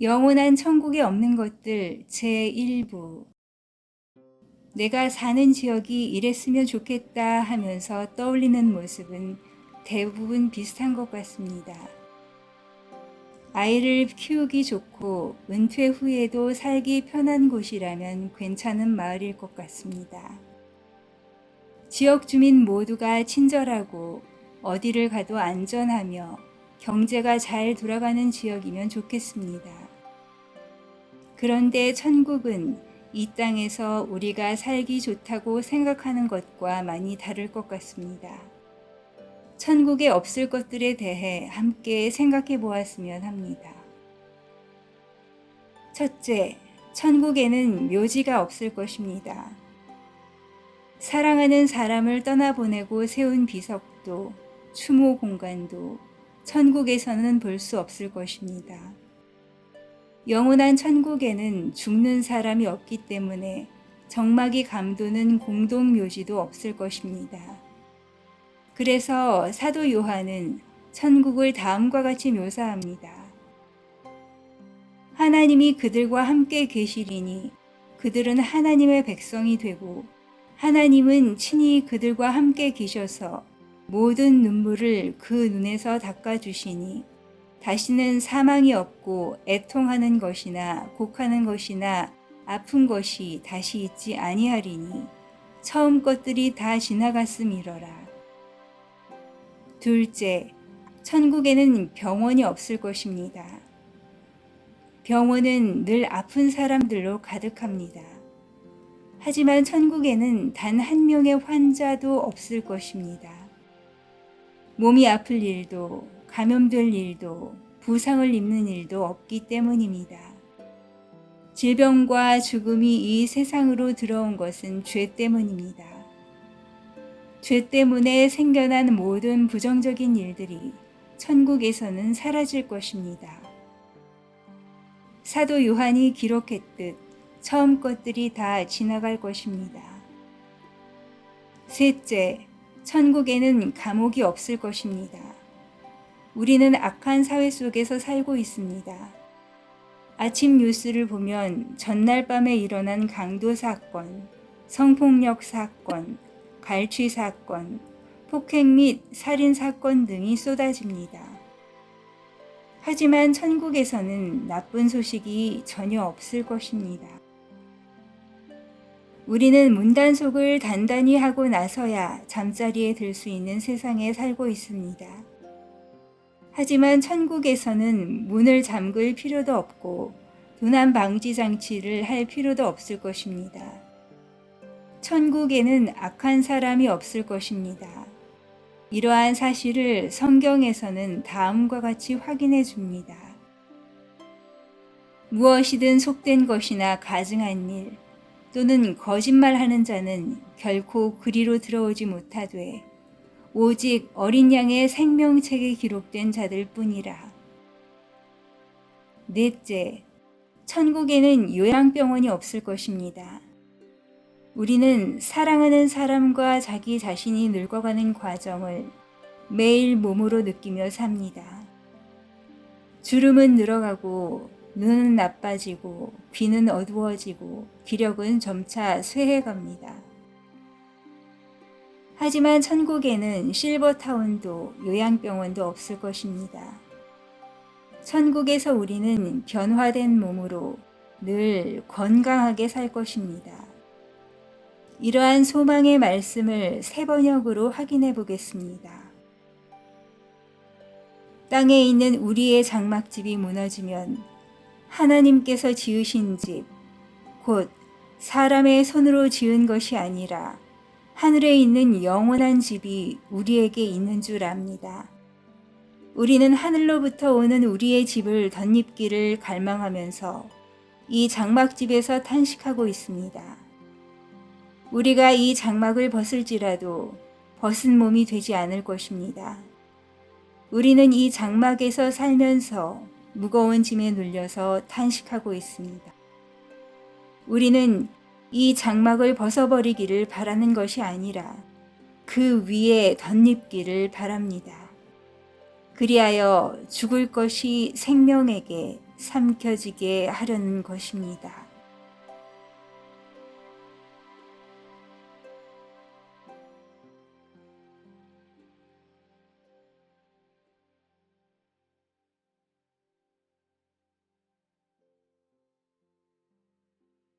영원한 천국에 없는 것들 제1부 내가 사는 지역이 이랬으면 좋겠다 하면서 떠올리는 모습은 대부분 비슷한 것 같습니다. 아이를 키우기 좋고 은퇴 후에도 살기 편한 곳이라면 괜찮은 마을일 것 같습니다. 지역 주민 모두가 친절하고 어디를 가도 안전하며 경제가 잘 돌아가는 지역이면 좋겠습니다. 그런데 천국은 이 땅에서 우리가 살기 좋다고 생각하는 것과 많이 다를 것 같습니다. 천국에 없을 것들에 대해 함께 생각해 보았으면 합니다. 첫째, 천국에는 묘지가 없을 것입니다. 사랑하는 사람을 떠나보내고 세운 비석도 추모 공간도 천국에서는 볼 수 없을 것입니다. 영원한 천국에는 죽는 사람이 없기 때문에 정막이 감도는 공동 묘지도 없을 것입니다. 그래서 사도 요한은 천국을 다음과 같이 묘사합니다. 하나님이 그들과 함께 계시리니 그들은 하나님의 백성이 되고 하나님은 친히 그들과 함께 계셔서 모든 눈물을 그 눈에서 닦아주시니 다시는 사망이 없고 애통하는 것이나 곡하는 것이나 아픈 것이 다시 있지 아니하리니 처음 것들이 다 지나갔음이러라. 둘째, 천국에는 병원이 없을 것입니다. 병원은 늘 아픈 사람들로 가득합니다. 하지만 천국에는 단 한 명의 환자도 없을 것입니다. 몸이 아플 일도 감염될 일도 부상을 입는 일도 없기 때문입니다. 질병과 죽음이 이 세상으로 들어온 것은 죄 때문입니다. 죄 때문에 생겨난 모든 부정적인 일들이 천국에서는 사라질 것입니다. 사도 요한이 기록했듯 처음 것들이 다 지나갈 것입니다. 셋째, 천국에는 감옥이 없을 것입니다. 우리는 악한 사회 속에서 살고 있습니다. 아침 뉴스를 보면 전날 밤에 일어난 강도 사건, 성폭력 사건, 갈취 사건, 폭행 및 살인 사건 등이 쏟아집니다. 하지만 천국에서는 나쁜 소식이 전혀 없을 것입니다. 우리는 문단속을 단단히 하고 나서야 잠자리에 들 수 있는 세상에 살고 있습니다. 하지만 천국에서는 문을 잠글 필요도 없고 도난 방지 장치를 할 필요도 없을 것입니다. 천국에는 악한 사람이 없을 것입니다. 이러한 사실을 성경에서는 다음과 같이 확인해 줍니다. 무엇이든 속된 것이나 가증한 일 또는 거짓말하는 자는 결코 그리로 들어오지 못하되 오직 어린 양의 생명책에 기록된 자들 뿐이라. 넷째, 천국에는 요양병원이 없을 것입니다. 우리는 사랑하는 사람과 자기 자신이 늙어가는 과정을 매일 몸으로 느끼며 삽니다. 주름은 늘어가고 눈은 나빠지고 귀는 어두워지고 기력은 점차 쇠해갑니다. 하지만 천국에는 실버타운도 요양병원도 없을 것입니다. 천국에서 우리는 변화된 몸으로 늘 건강하게 살 것입니다. 이러한 소망의 말씀을 세 번역으로 확인해 보겠습니다. 땅에 있는 우리의 장막집이 무너지면 하나님께서 지으신 집, 곧 사람의 손으로 지은 것이 아니라 하늘에 있는 영원한 집이 우리에게 있는 줄 압니다. 우리는 하늘로부터 오는 우리의 집을 덧입기를 갈망하면서 이 장막집에서 탄식하고 있습니다. 우리가 이 장막을 벗을지라도 벗은 몸이 되지 않을 것입니다. 우리는 이 장막에서 살면서 무거운 짐에 눌려서 탄식하고 있습니다. 우리는 이 장막을 벗어버리기를 바라는 것이 아니라 그 위에 덧입기를 바랍니다. 그리하여 죽을 것이 생명에게 삼켜지게 하려는 것입니다.